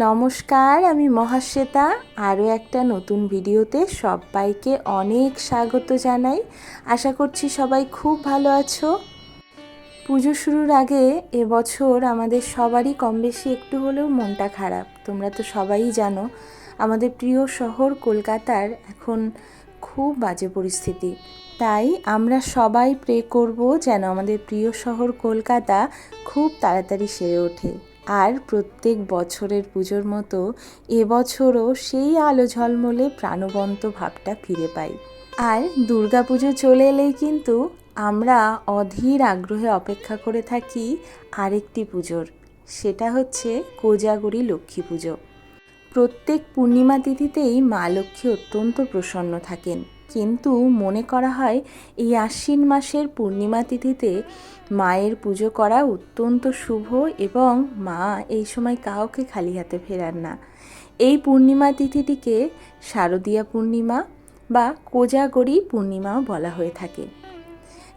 নমস্কার, আমি মহাশ্বেতা। আরও একটা নতুন ভিডিওতে সবাইকে অনেক স্বাগত জানাই। আশা করছি সবাই খুব ভালো আছো। পুজো শুরুর আগে এবছর আমাদের সবারই কম বেশি একটু হলেও মনটা খারাপ। তোমরা তো সবাই জানো, আমাদের প্রিয় শহর কলকাতার এখন খুব বাজে পরিস্থিতি। তাই আমরা সবাই প্রে করব যেন আমাদের প্রিয় শহর কলকাতা খুব তাড়াতাড়ি সেরে ওঠে। আর প্রত্যেক বছরের পুজোর মতো এবছরও সেই আলো ঝলমলে প্রাণবন্ত ভাবটা ফিরে পাই। আর দুর্গাপুজো চলে এলেই কিন্তু আমরা অধীর আগ্রহে অপেক্ষা করে থাকি আরেকটি পুজোর, সেটা হচ্ছে কোজাগরি লক্ষ্মী পুজো। প্রত্যেক পূর্ণিমা তিথিতেই মা লক্ষ্মী অত্যন্ত প্রসন্ন থাকেন। কিন্তু মনে করা হয়, এই আশ্বিন মাসের পূর্ণিমা তিথিতে মায়ের পুজো করা অত্যন্ত শুভ এবং মা এই সময় কাউকে খালি হাতে ফেরান না। এই পূর্ণিমা তিথিটিকে শারদীয়া পূর্ণিমা বা কোজাগরি পূর্ণিমাও বলা হয়ে থাকে।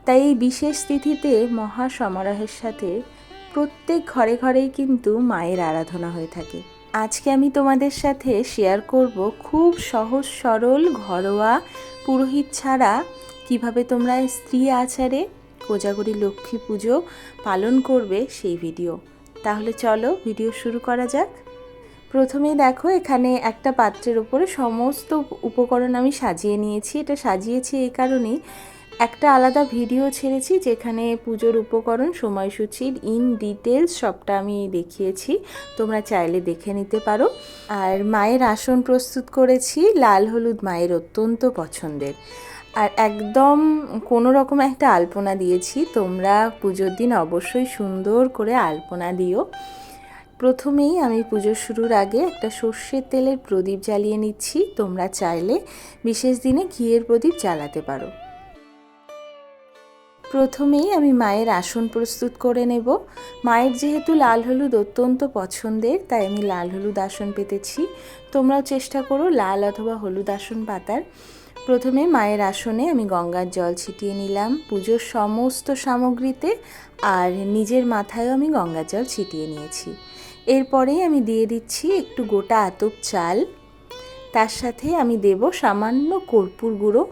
তাই এই বিশেষ তিথিতে মহা সমারোহের সাথে প্রত্যেক ঘরে ঘরেই কিন্তু মায়ের আরাধনা হয়ে থাকে। আজকে আমি তোমাদের সাথে শেয়ার করব খুব সহজ সরল ঘরোয়া পুরোহিত ছাড়া কীভাবে তোমরা স্ত্রী আচারে কোজাগরি লক্ষ্মী পুজো পালন করবে সেই ভিডিও। তাহলে চলো ভিডিও শুরু করা যাক। প্রথমে দেখো, এখানে একটা পাত্রের উপরে সমস্ত উপকরণ আমি সাজিয়ে নিয়েছি। এটা সাজিয়েছি এই কারণেই একটা আলাদা ভিডিও ছেড়েছি যেখানে পুজোর উপকরণ, সময়সূচির ইন ডিটেলস সবটা আমি দেখিয়েছি। তোমরা চাইলে দেখে নিতে পারো। আর মায়ের আসন প্রস্তুত করেছি, লাল হলুদ মায়ের অত্যন্ত পছন্দের। আর একদম কোনো রকম একটা আলপনা দিয়েছি, তোমরা পুজোর দিন অবশ্যই সুন্দর করে আলপনা দিও। প্রথমেই আমি পুজো শুরুর আগে একটা সর্ষের তেলের প্রদীপ জ্বালিয়ে নিচ্ছি, তোমরা চাইলে বিশেষ দিনে ঘিয়ের প্রদীপ জ্বালাতে পারো। প্রথমেই আমি মায়ের আসন প্রস্তুত করে নেব। মায়ের যেহেতু লাল হলুদ অত্যন্ত পছন্দের, তাই আমি লাল হলুদ আসন পেতেছি। তোমরাও চেষ্টা করো লাল অথবা হলুদ আসন পাতার। প্রথমে মায়ের আসনে আমি গঙ্গার জল ছিটিয়ে নিলাম, পুজোর সমস্ত সামগ্রীতে, আর নিজের মাথায়ও আমি গঙ্গার জল ছিটিয়ে নিয়েছি। এরপরেই আমি দিয়ে দিচ্ছি একটু গোটা আতপ চাল। তার সাথে আমি দেব সামান্য কর্পূর গুঁড়ো।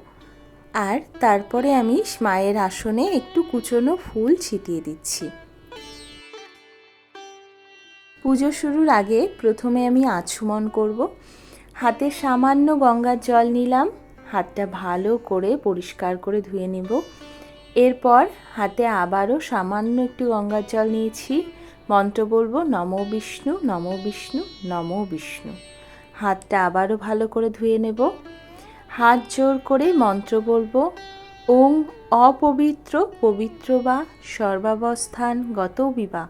আর তারপরে আমি মায়ের আসনে একটু কুচনো ফুল ছিটিয়ে দিচ্ছি। পুজো শুরুর আগে প্রথমে আমি আচমন করব। হাতে সামান্য গঙ্গার জল নিলাম, হাতটা ভালো করে পরিষ্কার করে ধুয়ে নেব। এরপর হাতে আবারও সামান্য একটু গঙ্গার জল নিয়েছি। মন্ত্র বলব, নম বিষ্ণু নম বিষ্ণু নম বিষ্ণু। হাতটা আবারও ভালো করে ধুয়ে নেব। হাত জোর করে মন্ত্র বলব, ওং অপবিত্র পবিত্র বা সর্বাবস্থান গত বিবা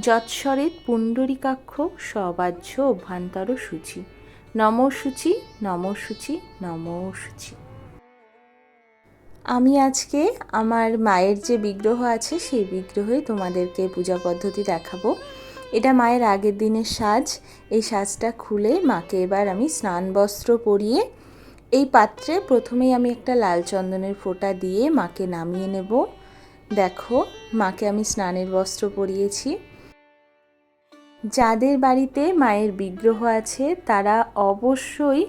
যৎসরেত পুণ্ডরিকাক্ষ সবাহ্য অভ্যন্তর সূচি, নম সূচি নম সূচি নম সূচি। আমি আজকে আমার মায়ের যে বিগ্রহ আছে, সেই বিগ্রহে তোমাদেরকে পূজা পদ্ধতি দেখাবো। এটা মায়ের আগের দিনের সাজ। এই সাজটা খুলে মাকে এবার আমি স্নান বস্ত্র পরিয়ে এই পাত্রে প্রথমেই আমি একটা লাল চন্দনের ফোঁটা দিয়ে মাকে নামিয়ে নেব। দেখো, মাকে আমি স্নানের বস্ত্র পরিয়েছি। যাদের বাড়িতে মায়ের বিগ্রহ আছে, তারা অবশ্যই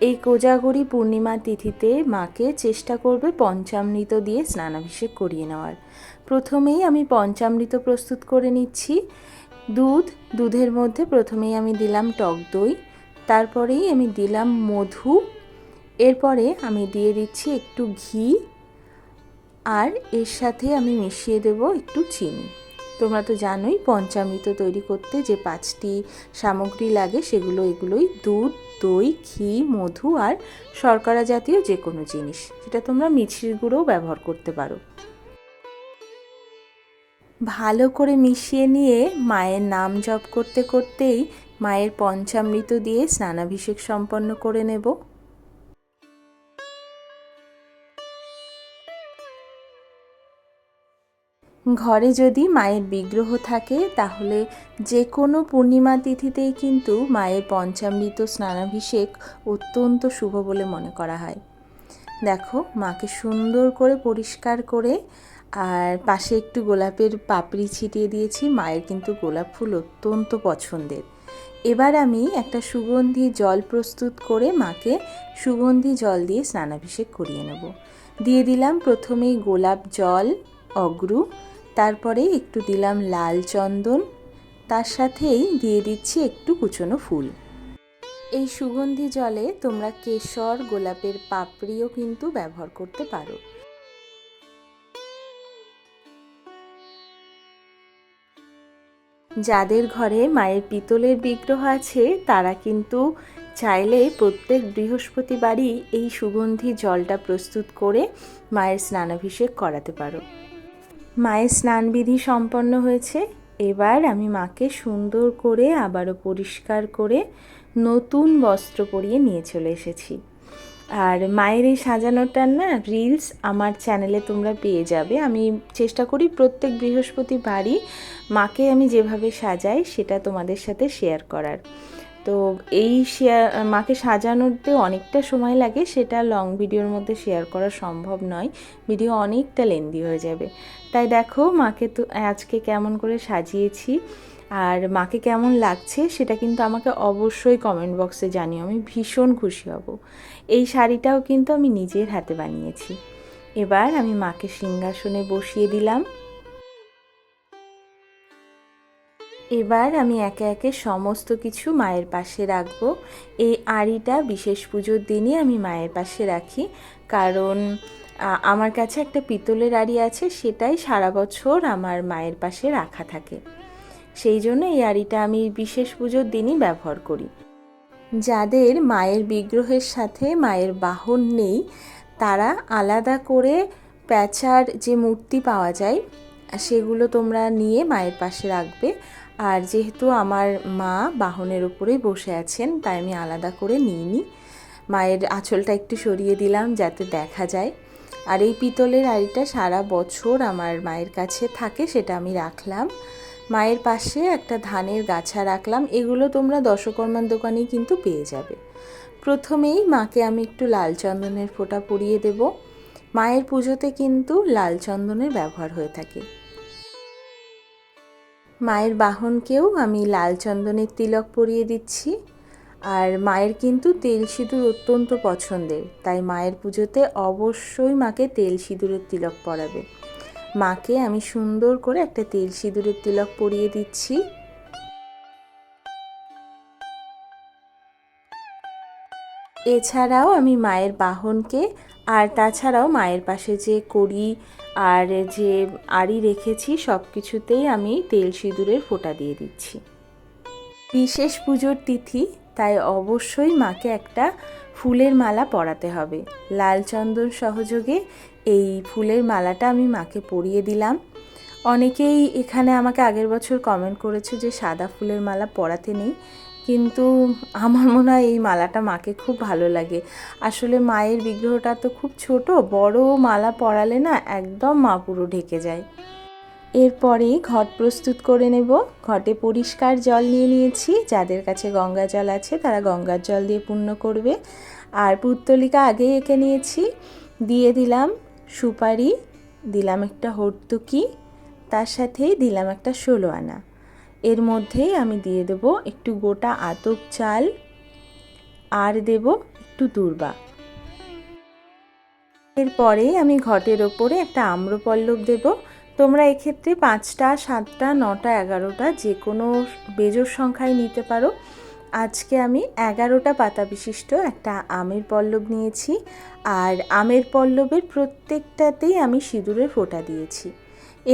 এই কোজাগরি পূর্ণিমা তিথিতে মাকে চেষ্টা করবে পঞ্চামৃত দিয়ে স্নানাভিষেক করিয়ে নেওয়ার। প্রথমেই আমি পঞ্চামৃত প্রস্তুত করে নিচ্ছি। দুধ, দুধের মধ্যে প্রথমেই আমি দিলাম টক দই, তারপরেই আমি দিলাম মধু এরপরে আমি দিয়ে দিচ্ছি একটু ঘি আর এর সাথে আমি মিশিয়ে দেব একটু চিনি। তোমরা তো জানোই পঞ্চামৃত তৈরি করতে যে পাঁচটি সামগ্রী লাগে সেগুলো এগুলোই দুধ, দই, ঘি, মধু আর শর্করা জাতীয় যে কোনো জিনিস। সেটা তোমরা মিছির গুঁড়োও ব্যবহার করতে পারো। ভালো করে মিশিয়ে নিয়ে মায়ের নাম জপ করতে করতেই মায়ের পঞ্চামৃত দিয়ে স্নানাভিষেক সম্পন্ন করে নেব। ঘরে যদি মায়ের বিগ্রহ থাকে, তাহলে যে কোনো পূর্ণিমা তিথিতেই কিন্তু মায়ের পঞ্চামৃত স্নানাভিষেক অত্যন্ত শুভ বলে মনে করা হয়। দেখো, মাকে সুন্দর করে পরিষ্কার করে আর পাশে একটু গোলাপের পাপড়ি ছিটিয়ে দিয়েছি, মায়ের কিন্তু গোলাপ ফুল অত্যন্ত পছন্দের। এবার আমি একটা সুগন্ধি জল প্রস্তুত করে মাকে সুগন্ধি জল দিয়ে স্নানাভিষেক করিয়ে নেব। দিয়ে দিলাম প্রথমেই গোলাপ জল, অগ্রু তারপরে একটু দিলাম লাল চন্দন, তার সাথেই দিয়ে দিচ্ছি একটু কুচনো ফুল। এই সুগন্ধি জলে তোমরা কেশর, গোলাপের পাপড়িও কিন্তু ব্যবহার করতে পারো। যাদের ঘরে মায়ের পিতলের বিগ্রহ আছে, তারা কিন্তু চাইলে প্রত্যেক বৃহস্পতিবারই এই সুগন্ধি জলটা প্রস্তুত করে মায়ের স্নানাভিষেক করাতে পারো। মায়ের স্নানবিধি সম্পন্ন হয়েছে। এবার আমি মাকে সুন্দর করে আবারও পরিষ্কার করে নতুন বস্ত্র পরিয়ে নিয়ে চলে এসেছি। আর মায়ের এই সাজানোটার না রিলস আমার চ্যানেলে তোমরা পেয়ে যাবে। আমি চেষ্টা করি প্রত্যেক বৃহস্পতিবারই মাকে আমি যেভাবে সাজাই সেটা তোমাদের সাথে শেয়ার করার। তো এই শেয়ার মাকে সাজানোতে অনেকটা সময় লাগে, সেটা লং ভিডিওর মধ্যে শেয়ার করা সম্ভব নয়। ভিডিও অনেকটা লেন্দি হয়ে যাবে। তাই দেখো মাকে তো আজকে কেমন করে সাজিয়েছি, আর মাকে কেমন লাগছে সেটা কিন্তু আমাকে অবশ্যই কমেন্ট বক্সে জানিও, আমি ভীষণ খুশি হব। এই শাড়িটাও কিন্তু আমি নিজের হাতে বানিয়েছি। এবার আমি মাকে সিংহাসনে বসিয়ে দিলাম। এবার আমি একে একে সমস্ত কিছু মায়ের পাশে রাখব। এই আড়িটা বিশেষ পুজোর দিনই আমি মায়ের পাশে রাখি। কারণ আমার কাছে একটা পিতলের আড়ি আছে, সেটাই সারা বছর আমার মায়ের পাশে রাখা থাকে। সেই জন্য এই আড়িটা আমি বিশেষ পুজোর দিনই ব্যবহার করি। যাদের মায়ের বিগ্রহের সাথে মায়ের বাহন নেই, তারা আলাদা করে প্যাঁচার যে মূর্তি পাওয়া যায়, সেগুলো তোমরা নিয়ে মায়ের পাশে রাখবে। আর যেহেতু আমার মা বাহনের উপরেই বসে আছেন, তাই আমি আলাদা করে নিইনি। মায়ের আঁচলটা একটু সরিয়ে দিলাম যাতে দেখা যায়। আর এই পিতলের আড়িটা সারা বছর আমার মায়ের কাছে থাকে, সেটা আমি রাখলাম। মায়ের পাশে একটা ধানের গাছা রাখলাম, এগুলো তোমরা দশকর্মার দোকানেই কিন্তু পেয়ে যাবে। প্রথমেই মাকে আমি একটু লাল চন্দনের ফোঁটা পরিয়ে দেব। মায়ের পুজোতে কিন্তু লাল চন্দনের ব্যবহার হয়ে থাকে। মায়ের বাহনকেও আমি লাল চন্দনের তিলক পরিয়ে দিচ্ছি। আর মায়ের কিন্তু তেল সিঁদুর অত্যন্ত পছন্দের, তাই মায়ের পুজোতে অবশ্যই মাকে তেল সিঁদুরের তিলক পরাবে। মাকে আমি সুন্দর করে একটা তেল সিঁদুরের তিলক পরিয়ে দিচ্ছি। এছাড়াও আমি মায়ের বাহনকে, আর তাছাড়াও মায়ের পাশে যে কড়ি আর যে আড়ি রেখেছি সব কিছুতেই আমি তেল সিঁদুরের ফোঁটা দিয়ে দিচ্ছি। বিশেষ পুজোর তিথি, তাই অবশ্যই মাকে একটা ফুলের মালা পরাতে হবে। লাল চন্দন সহযোগে এই ফুলের মালাটা আমি মাকে পরিয়ে দিলাম। অনেকেই এখানে আমাকে আগের বছর কমেন্ট করেছে যে সাদা ফুলের মালা পরাতে নেই। কিন্তু আমার মনে হয় এই মালাটা মাকে খুব ভালো লাগে। আসলে মায়ের বিগ্রহটা তো খুব ছোট, বড় মালা পরালে না একদম মা পুরো ঢেকে যায়। এরপরে ঘট প্রস্তুত করে নেব। ঘটে পরিষ্কার জল নিয়ে নিয়েছি, যাদের কাছে গঙ্গা জল আছে তারা গঙ্গার জল দিয়ে পূর্ণ করবে। আর পুত্তলিকা আগেই এঁকে নিয়েছি। দিয়ে দিলাম সুপারি, দিলাম একটা হর্তুকি, তার সাথেই দিলাম একটা ষোলো আনা। এর মধ্যেই আমি দিয়ে দেব একটু গোটা আতপ চাল, আর দেব একটু দুর্বা এরপরে আমি ঘটের ওপরে একটা আম্রপল্লব দেব। তোমরা এক্ষেত্রে পাঁচটা, সাতটা, নটা, এগারোটা যে কোনো বেজোর সংখ্যায় নিতে পারো। আজকে আমি এগারোটা পাতা বিশিষ্ট একটা আমের পল্লব নিয়েছি, আর আমের পল্লবের প্রত্যেকটাতেই আমি সিঁদুরের ফোঁটা দিয়েছি।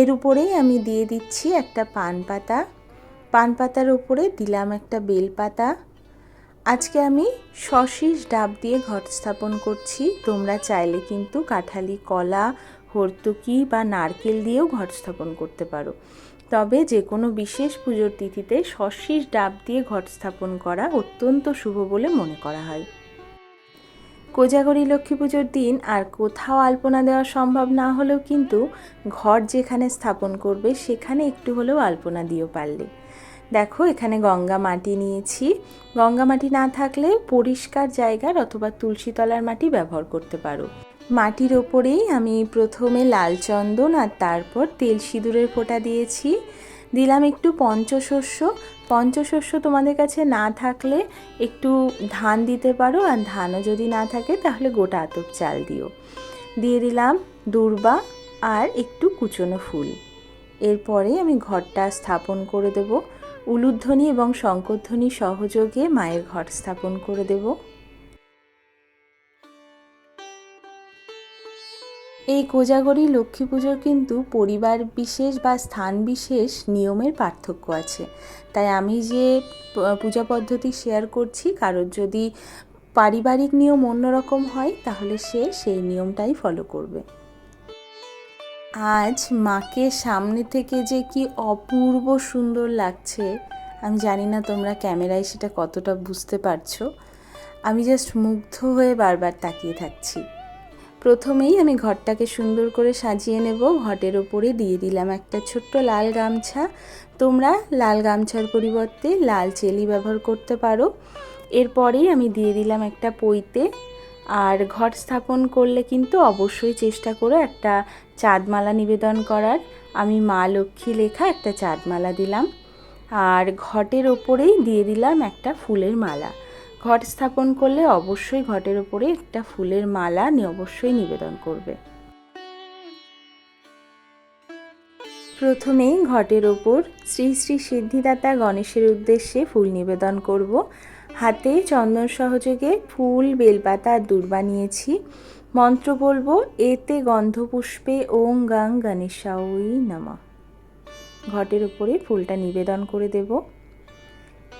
এর উপরেই আমি দিয়ে দিচ্ছি একটা পান পাতা। পান পাতার উপরে দিলাম একটা বেলপাতা। আজকে আমি শশিস ডাব দিয়ে ঘট স্থাপন করছি। তোমরা চাইলে কিন্তু কাঁঠালি, কলা, হর্তুকি বা নারকেল দিয়েও ঘট স্থাপন করতে পারো। তবে যে কোনো বিশেষ পুজোর তিথিতে শশিস ডাব দিয়ে ঘট স্থাপন করা অত্যন্ত শুভ বলে মনে করা হয়। কোজাগরি লক্ষ্মী পুজোর দিন আর কোথাও আলপনা দেওয়া সম্ভব না হলেও কিন্তু ঘর যেখানে স্থাপন করবে সেখানে একটু হলেও আলপনা দিয়েও পারলে। দেখো, এখানে গঙ্গা মাটি নিয়েছি। গঙ্গা মাটি না থাকলে পরিষ্কার জায়গার অথবা তুলসীতলার মাটি ব্যবহার করতে পারো। মাটির ওপরেই আমি প্রথমে লাল চন্দন আর তারপর তেল সিঁদুরের ফোঁটা দিয়েছি। দিলাম একটু পঞ্চশস্য। পঞ্চশস্য তোমাদের কাছে না থাকলে একটু ধান দিতে পারো আর ধানও যদি না থাকে তাহলে গোটা আতপ চাল দিও। দিয়ে দিলাম দুর্বা আর একটু কুচনো ফুল। এরপরে আমি ঘরটা স্থাপন করে দেব। উলুধ্বনি এবং শঙ্করধ্বনি সহযোগে মায়ের ঘর স্থাপন করে দেবো। এই কোজাগরী লক্ষ্মী পুজোর কিন্তু পরিবার বিশেষ বা স্থান বিশেষ নিয়মের পার্থক্য আছে। তাই আমি যে পূজা পদ্ধতি শেয়ার করছি, কারোর যদি পারিবারিক নিয়ম অন্যরকম হয়, তাহলে সে সেই নিয়মটাই ফলো করবে। আজ মাকে সামনে থেকে যে কি অপূর্ব সুন্দর লাগছে, আমি জানি না তোমরা ক্যামেরায় সেটা কতটা বুঝতে পারছ। আমি জাস্ট মুগ্ধ হয়ে বারবার তাকিয়ে থাকছি। প্রথমেই আমি ঘরটাকে সুন্দর করে সাজিয়ে নেব, ঘটের ওপরে দিয়ে দিলাম একটা ছোট্ট লাল গামছা। তোমরা লাল গামছার পরিবর্তে লাল চেলি ব্যবহার করতে পারো। এরপরেই আমি দিয়ে দিলাম একটা পইতে। আর ঘট স্থাপন করলে কিন্তু অবশ্যই চেষ্টা করো একটা চাঁদমালা নিবেদন করার। আমি মা লক্ষ্মী লেখা একটা চাঁদমালা দিলাম। আর ঘটের ওপরেই দিয়ে দিলাম একটা ফুলের মালা। ঘট স্থাপন করলে অবশ্যই ঘটের ওপরে একটা ফুলের মালা অবশ্যই নিবেদন করবে। প্রথমেই ঘটের ওপর শ্রী শ্রী সিদ্ধিদাতা গণেশের উদ্দেশ্যে ফুল নিবেদন করব। হাতে চন্দন সহযোগে ফুল, বেলপাতা আর দূর্বা নিয়েছি মন্ত্র বলব, এতে গন্ধপুষ্পে ওং গাং গণেশাউই নামা। ঘটের উপরে ফুলটা নিবেদন করে দেবো।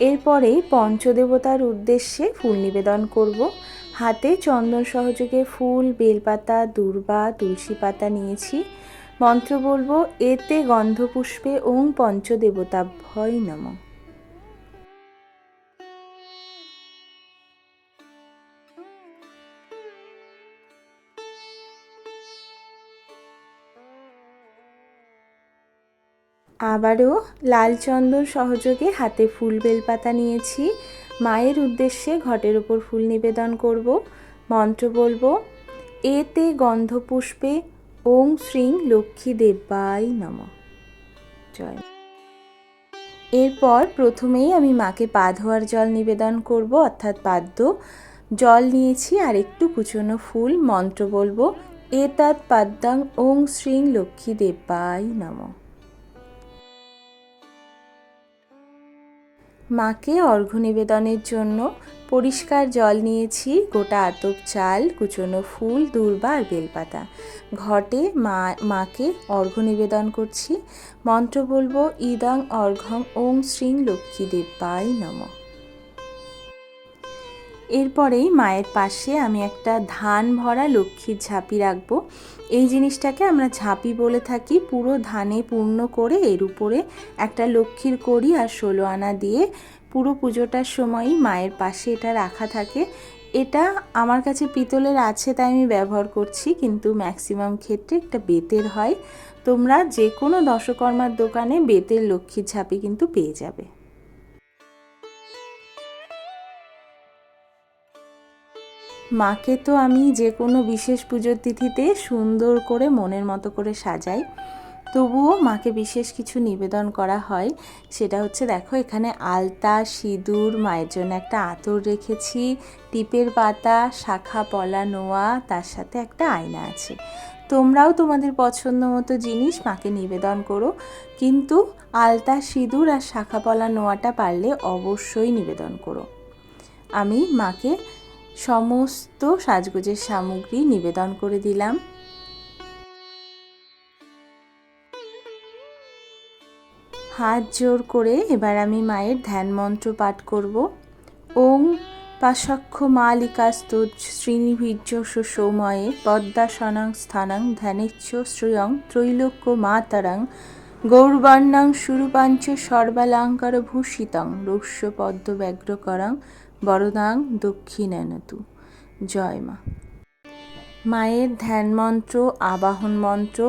এরপরেই পঞ্চদেবতার উদ্দেশ্যে ফুল নিবেদন করব। হাতে চন্দন সহযোগে ফুল, বেলপাতা, দূর্বা, তুলসী পাতা নিয়েছি। মন্ত্র বলব, এতে গন্ধপুষ্পে ওং পঞ্চদেবতা ভয় নমঃ। আবারও লাল চন্দন সহযোগে হাতে ফুল বেলপাতা নিয়েছি। মায়ের উদ্দেশ্যে ঘটের ওপর ফুল নিবেদন করব, মন্ত্র বলব, এতে গন্ধপুষ্পে ওং শ্রীং লক্ষ্মী দেব্যাই নম। জয়। এরপর প্রথমেই আমি মাকে পা ধোয়ার জল নিবেদন করব, অর্থাৎ পাদ্য। জল নিয়েছি আর একটু কুচনো ফুল, মন্ত্র বলব এ এতাৎ পাদ্যাং ওং শ্রীং লক্ষ্মী দেব্যাই নমঃ। মাকে অর্ঘ্য নিবেদনের জন্য পরিষ্কার জল নিয়েছি, গোটা আতপ চাল, কুচনো ফুল, দূর্বা আর বেলপাতা। ঘটে মা, মাকে অর্ঘ্য নিবেদন করছি। মন্ত্র বলব, ইদং অর্ঘং ওং শ্রীং লক্ষ্মী দেব্যাই নমঃ। এরপরেই মায়ের পাশে আমি একটা ধান ভরা লক্ষ্মীর ঝাঁপি রাখব। এই জিনিসটাকে আমরা ঝাঁপি বলে থাকি, পুরো ধানে পূর্ণ করে এর উপরে একটা লক্ষ্মীর কড়ি আর ষোলো আনা দিয়ে পুরো পুজোটার সময়ই মায়ের পাশে এটা রাখা থাকে। এটা আমার কাছে পিতলের আছে তাই আমি ব্যবহার করছি, কিন্তু ম্যাক্সিমাম ক্ষেত্রে একটা বেতের হয়। তোমরা যে কোনো দশকর্মার দোকানে বেতের লক্ষ্মীর ঝাঁপি কিন্তু পেয়ে যাবে। মাকে তো আমি যে কোনো বিশেষ পুজোর তিথিতে সুন্দর করে মনের মতো করে সাজাই। তবুও মাকে বিশেষ কিছু নিবেদন করা হয়। সেটা হচ্ছে, দেখো, এখানে আলতা, সিঁদুর, মায়ের জন্য একটা আতর রেখেছি, টিপের পাতা, শাখা, পলা, নোয়া, তার সাথে একটা আয়না আছে। তোমরাও তোমাদের পছন্দ মতো জিনিস মাকে নিবেদন করো। কিন্তু আলতা, সিঁদুর আর শাখা, পলা, নোয়াটা পারলে অবশ্যই নিবেদন করো। আমি মাকে সমস্ত সাজগোজের সামগ্রী নিবেদন করে দিলাম। হাত জোর করে এবার আমি মায়ের ধ্যান মন্ত্র পাঠ করব। ওং পাশক্ষ মালিকাস্ত শ্রীনিভীর্য সৌময়ে পদ্মাসনাং স্থানাং ধ্যানেচ্ছ শ্রিয়ং ত্রৈলোক্য মাতারাং গৌরবর্ণাং সুরূপাঞ্চ সর্বালঙ্কার ভূষিতং রস্য পদ্ম ব্যগ্রকরাং বরদাং দক্ষিণানতু। জয় মা। মায়ের ধ্যান মন্ত্র আবাহন মন্ত্র,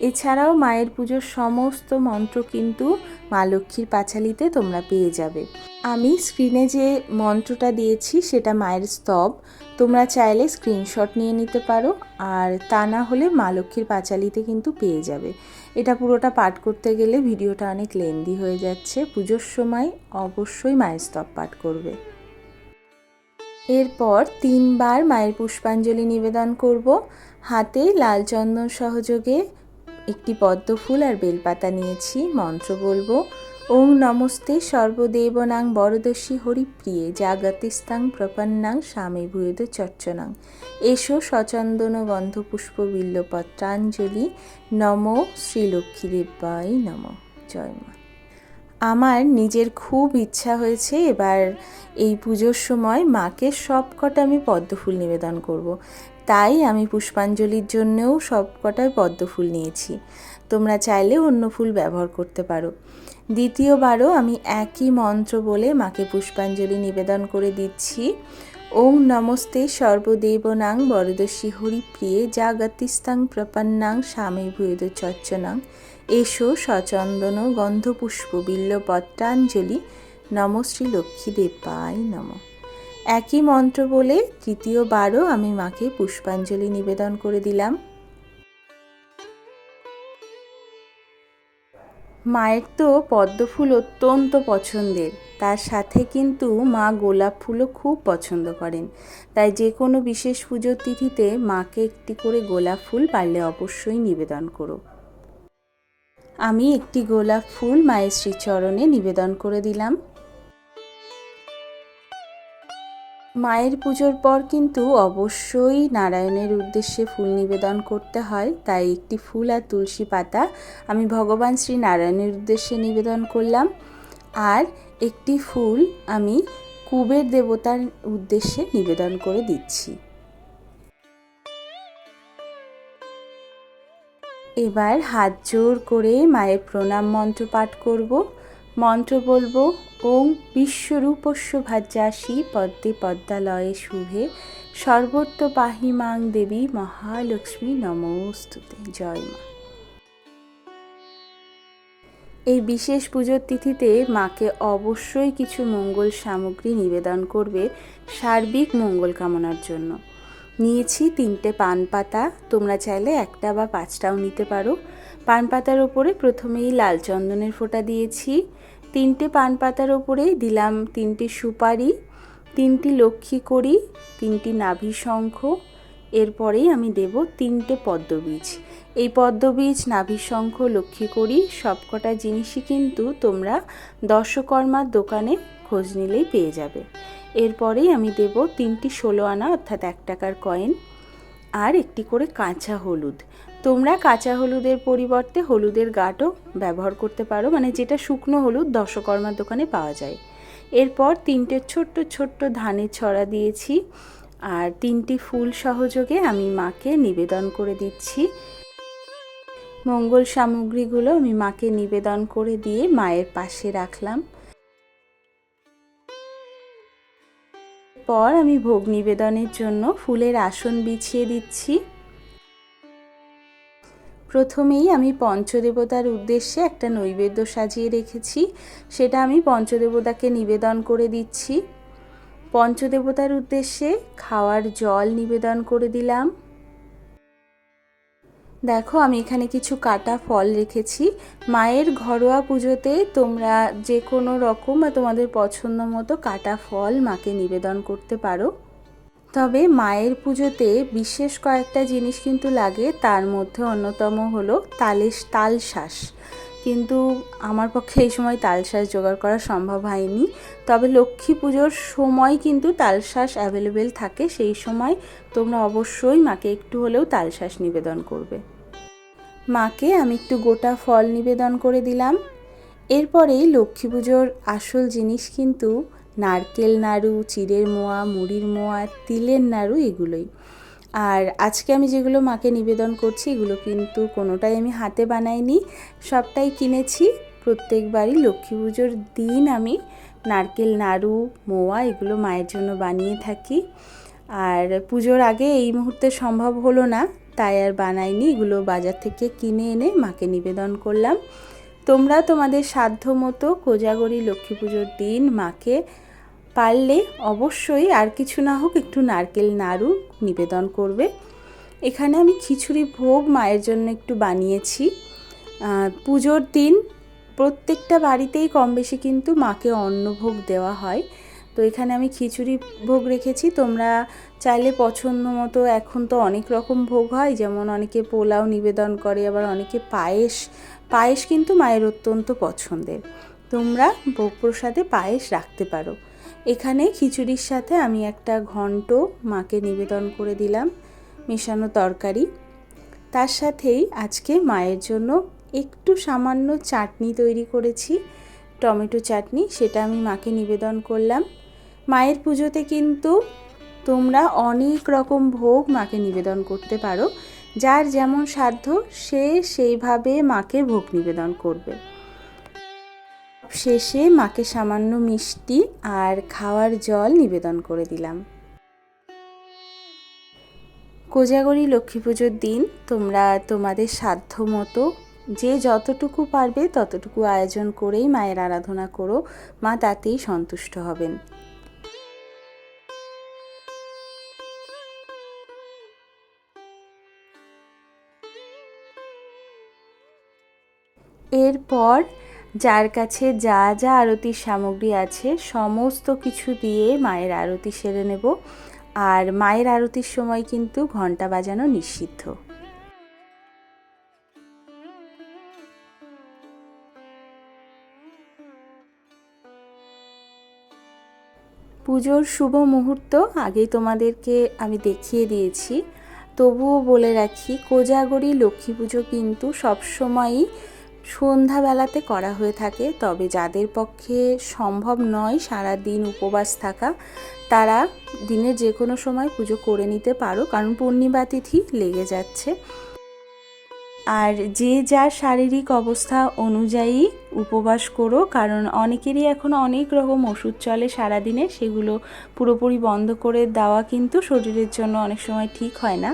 এছাড়াও মায়ের পুজোর সমস্ত মন্ত্র কিন্তু মা লক্ষ্মীর পাঁচালিতে তোমরা পেয়ে যাবে। আমি স্ক্রিনে যে মন্ত্রটা দিয়েছি, সেটা মায়ের স্তব। তোমরা চাইলে স্ক্রিনশট নিয়ে নিতে পারো, আর তা না হলে মা লক্ষ্মীর পাঁচালিতে কিন্তু পেয়ে যাবে। এটা পুরোটা পাঠ করতে গেলে ভিডিওটা অনেক লেন্দি হয়ে যাচ্ছে। পুজোর সময় অবশ্যই মায়ের স্তব পাঠ করবে। এরপর তিনবার মায়ের পুষ্পাঞ্জলি নিবেদন করব। হাতে লাল চন্দন সহযোগে একটি পদ্ম ফুল আর বেলপাতা নিয়েছি, মন্ত্র বলব। ওং নমস্তে সর্বদেবনাং বরদর্শী হরিপ্রিয়ে জাগতিস্তাং প্রপন্নাং স্বামী ভূয়েদ চর্চনাং এসো সচন্দন গন্ধ পুষ্প বিল্লপত্রাঞ্জলি। নম শ্রীলক্ষ্মী দেব্যাই নম। জয় মা। আমার নিজের খুব ইচ্ছা হয়েছে এবার এই পুজোর সময় মাকে সবকটা আমি পদ্মফুল নিবেদন করব। তাই আমি পুষ্পাঞ্জলির জন্যেও সবকটাই পদ্মফুল নিয়েছি। তোমরা চাইলে অন্য ফুল ব্যবহার করতে পারো। দ্বিতীয়বারও আমি একই মন্ত্র বলে মাকে পুষ্পাঞ্জলি নিবেদন করে দিচ্ছি। ওং নমস্তে সর্বদেবনাং বরদর্শী হরিপ্রিয়ে জাগতিস্তাং প্রপন্নাং স্বামী ভূয়দ চর্চনাং এসো সচন্দন গন্ধপুষ্প বিল্লপত্রাঞ্জলি। নম শ্রী লক্ষ্মী দেবায় নম। একই মন্ত্র বলে তৃতীয়বারও আমি মাকে পুষ্পাঞ্জলি নিবেদন করে দিলাম। মায়ের তো পদ্ম ফুল অত্যন্ত পছন্দের। তার সাথে কিন্তু মা গোলাপ ফুলও খুব পছন্দ করেন। তাই যে কোনো বিশেষ পুজো তিথিতে মাকে একটি করে গোলাপ ফুল পারলে অবশ্যই নিবেদন করো। আমি একটি গোলাপ ফুল মায়ের শ্রীচরণে নিবেদন করে দিলাম। মায়ের পুজোর পর কিন্তু অবশ্যই নারায়ণের উদ্দেশ্যে ফুল নিবেদন করতে হয়। তাই একটি ফুল আর তুলসী পাতা আমি ভগবান শ্রী নারায়ণের উদ্দেশ্যে নিবেদন করলাম। আর একটি ফুল আমি কুবের দেবতার উদ্দেশ্যে নিবেদন করে দিচ্ছি। এবার হাত জোর করে মায়ের প্রণাম মন্ত্র পাঠ করব। মন্ত্র বলব, ওং বিশ্বরূপস্য ভাজ্যাসী পদ্মে পদ্মালয়ে শুভে, সর্বত্র পাহি মাং দেবী মহালক্ষ্মী নমস্তুতে। জয় মা। এই বিশেষ পুজোর তিথিতে মাকে অবশ্যই কিছু মঙ্গল সামগ্রী নিবেদন করবে সার্বিক মঙ্গল কামনার জন্য। নিয়েছি তিনটে পান পাতা। তোমরা চাইলে একটা বা পাঁচটাও নিতে পারো। পান পাতার ওপরে প্রথমেই লাল চন্দনের ফোঁটা দিয়েছি। তিনটে পান পাতার ওপরেই দিলাম তিনটে সুপারি, তিনটি লক্ষ্মী করি তিনটি নাভি শঙ্খ। এরপরেই আমি দেব তিনটে পদ্মবীজ এই পদ্মবীজ নাভি শঙ্খ, লক্ষ্মী করি সবকটা জিনিসই কিন্তু তোমরা দর্শকর্মার দোকানে খোঁজ নিলেই পেয়ে যাবে। এরপরেই আমি দেব তিনটি ষোলো আনা, অর্থাৎ এক টাকার কয়েন আর একটি করে কাঁচা হলুদ। তোমরা কাঁচা হলুদের পরিবর্তে হলুদের গাঢ় ব্যবহার করতে পারো মানে যেটা শুকনো হলুদ দশকর্মার দোকানে পাওয়া যায়। এরপর তিনটে ছোট্ট ছোট্ট ধানের ছড়া দিয়েছি আর তিনটি ফুল সহযোগে আমি মাকে নিবেদন করে দিচ্ছি। মঙ্গল সামগ্রীগুলো আমি মাকে নিবেদন করে দিয়ে মায়ের পাশে রাখলাম। পর আমি ভোগ নিবেদনের জন্য ফুলের আসন বিছিয়ে দিচ্ছি। প্রথমেই আমি পঞ্চদেবতার উদ্দেশ্যে একটা নৈবেদ্য সাজিয়ে রেখেছি। সেটা আমি পঞ্চদেবতাকে নিবেদন করে দিচ্ছি। পঞ্চদেবতার উদ্দেশ্যে খাওয়ার জল নিবেদন করে দিলাম। দেখো, আমি এখানে কিছু কাটা ফল রেখেছি। মায়ের ঘরোয়া পুজোতে তোমরা যে কোনো রকম বা তোমাদের পছন্দ মতো কাটা ফল মাকে নিবেদন করতে পারো। তবে মায়ের পুজোতে বিশেষ কয়েকটা জিনিস কিন্তু লাগে, তার মধ্যে অন্যতম হলো তালেশ, তালশাঁস। কিন্তু আমার পক্ষে এই সময় তালশাঁস জোগাড় করা সম্ভব হয়নি। তবে লক্ষ্মী পুজোর সময় কিন্তু তালশাঁস অ্যাভেলেবেল থাকে। সেই সময় তোমরা অবশ্যই মাকে একটু হলেও তালশাঁস নিবেদন করবে। মাকে আমি একটু গোটা ফল নিবেদন করে দিলাম। এরপরেই লক্ষ্মী পুজোর আসল জিনিস কিন্তু নারকেল নাড়ু, চিড়ের মোয়া, মুড়ির মোয়া, তিলের নাড়ু এগুলোই। আর আজকে আমি যেগুলো মাকে নিবেদন করছি, এগুলো কিন্তু কোনোটাই আমি হাতে বানাইনি। সবটাই কিনেছি। প্রত্যেকবারই লক্ষ্মী পুজোর দিন আমি নারকেল, নাড়ু, মোয়া এগুলো মায়ের জন্য বানিয়ে থাকি। আর পুজোর আগে এই মুহূর্তে সম্ভব হলো না, তাই আর বানাইনি। এগুলো বাজার থেকে কিনে এনে মাকে নিবেদন করলাম। তোমরা তোমাদের সাধ্য মতো কোজাগরি লক্ষ্মী পুজোর দিন মাকে পারলে অবশ্যই আর কিছু না হোক একটু নারকেল নাড়ু নিবেদন করবে। এখানে আমি খিচুড়ি ভোগ মায়ের জন্য একটু বানিয়েছি। পুজোর দিন প্রত্যেকটা বাড়িতেই কম বেশি কিন্তু মাকে অন্নভোগ দেওয়া হয়। তো এখানে আমি খিচুড়ি ভোগ রেখেছি। তোমরা চাইলে পছন্দ মতো এখন তো অনেক রকম ভোগ হয়। যেমন অনেকে পোলাও নিবেদন করে, আবার অনেকে পায়েস। পায়েস কিন্তু মায়ের অত্যন্ত পছন্দের। তোমরা ভোগ প্রসাদে পায়েস রাখতে পারো। এখানে খিচুড়ির সাথে আমি একটা ঘন্ট মাকে নিবেদন করে দিলাম, মেশানো তরকারি। তার সাথেই আজকে মায়ের জন্য একটু সামান্য চাটনি তৈরি করেছি, টমেটো চাটনি, সেটা আমি মাকে নিবেদন করলাম। মায়ের পুজোতে কিন্তু তোমরা অনেক রকম ভোগ মাকে নিবেদন করতে পারো, যার যেমন সাধ্য সে সেইভাবে মাকে ভোগ নিবেদন করবে। শেষে মাকে সামান্য মিষ্টি আর খাওয়ার জল নিবেদন করে দিলাম। কোজাগরি লক্ষ্মী পুজোর দিন তোমরা তোমাদের সাধ্য মতো যে যতটুকু পারবে ততটুকু আয়োজন করেই মায়ের আরাধনা করো। মা তাতেই সন্তুষ্ট হবেন। এরপর যার কাছে যা যা আরতির সামগ্রী আছে, সমস্ত কিছু দিয়ে মায়ের আরতি সেরে নেব। আর মায়ের আরতির সময় কিন্তু ঘণ্টা বাজানো নিষিদ্ধ। পুজোর শুভ মুহূর্ত আগেই তোমাদেরকে আমি দেখিয়ে দিয়েছি। তবুও বলে রাখি, কোজাগরি লক্ষ্মী পুজো কিন্তু সবসময়ই সন্ধ্যাবেলাতে করা হয়ে থাকে। তবে যাদের পক্ষে সম্ভব নয় সারা দিন উপবাস থাকা, তারা দিনের যে কোনো সময় পুজো করে নিতে পারো, কারণ পূর্ণিমা তিথি লেগে যাচ্ছে। আর যে যার শারীরিক অবস্থা অনুযায়ী উপবাস করো, কারণ অনেকেরই এখন অনেক রকম ওষুধ চলে সারাদিনে, সেগুলো পুরোপুরি বন্ধ করে দেওয়া কিন্তু শরীরের জন্য অনেক সময় ঠিক হয় না।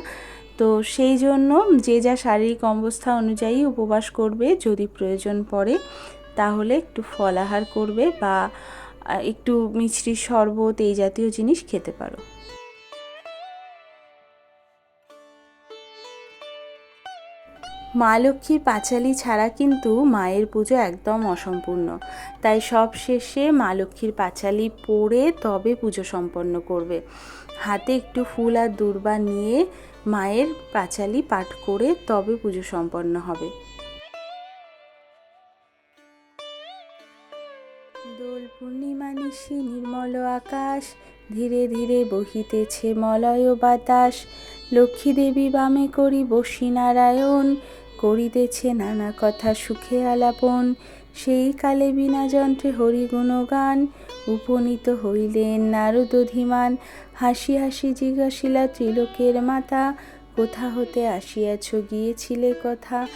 তো সেই জন্য যে যা শারীরিক অবস্থা অনুযায়ী উপবাস করবে, যদি প্রয়োজন পড়ে, তাহলে একটু ফলাহার করবে বা একটু মিষ্টির শরবত এই জাতীয় জিনিস খেতে পারো। মা লক্ষ্মীর পাঁচালি ছাড়া কিন্তু মায়ের পুজো একদম অসম্পূর্ণ। তাই সব শেষে মা লক্ষ্মীর পাঁচালি পরে তবে পুজো সম্পন্ন করবে। হাতে একটু ফুল আর দুর্বা নিয়ে মায়ের পাঁচালি পাঠ করে তবে পুজো সম্পন্ন হবে। দোল পূর্ণিমা নিশি নির্মল আকাশ, ধীরে ধীরে বহিতেছে মলয় বাতাস। লক্ষ্মী দেবী বামে করি বসি নারায়ণ, করিতেছে নানা কথা সুখে আলাপন। সেই কালে বিনা যন্ত্রে হরিগুণগান উপনীত হইলেন নারদ অধিমান। হাসি হাসি জিজ্ঞাসিলা, ত্রিলোকের মাতা, কোথা হতে আসিয়াছ? গিয়েছিলে কথা?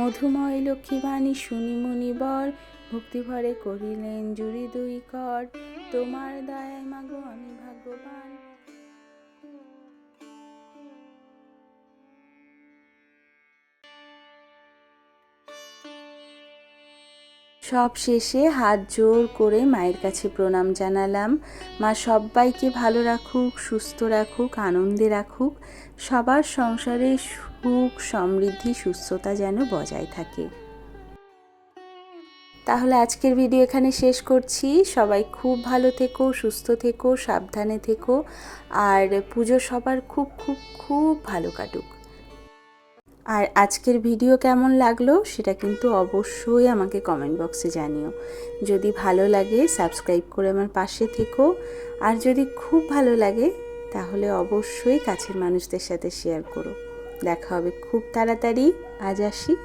মধুময় লক্ষ্মীবাণী শুনি মুনিবর, ভক্তিভরে করিলেন জুড়ি দুই কর, তোমার দয়ায় মাগো আমি ভাগ্যবান। সব শেষে হাত জোর করে মায়ের কাছে প্রণাম জানালাম। মা সবাইকে ভালো রাখুক, সুস্থ রাখুক, আনন্দে রাখুক। সবার সংসারে সুখ, সমৃদ্ধি, সুস্থতা যেন বজায় থাকে। তাহলে আজকের ভিডিও এখানে শেষ করছি। সবাই খুব ভালো থেকো, সুস্থ থেকো, সাবধানে থেকো। আর পুজো সবার খুব খুব খুব ভালো কাটুক। আর আজকের ভিডিও কেমন লাগল সেটা কিন্তু অবশ্যই আমাকে কমেন্ট বক্সে জানিও। যদি ভালো লাগে সাবস্ক্রাইব করে আমার পাশে থেকো। আর যদি খুব ভালো লাগে, তাহলে অবশ্যই কাছের মানুষদের সাথে শেয়ার করো। দেখা হবে খুব তাড়াতাড়ি। আজ আসি।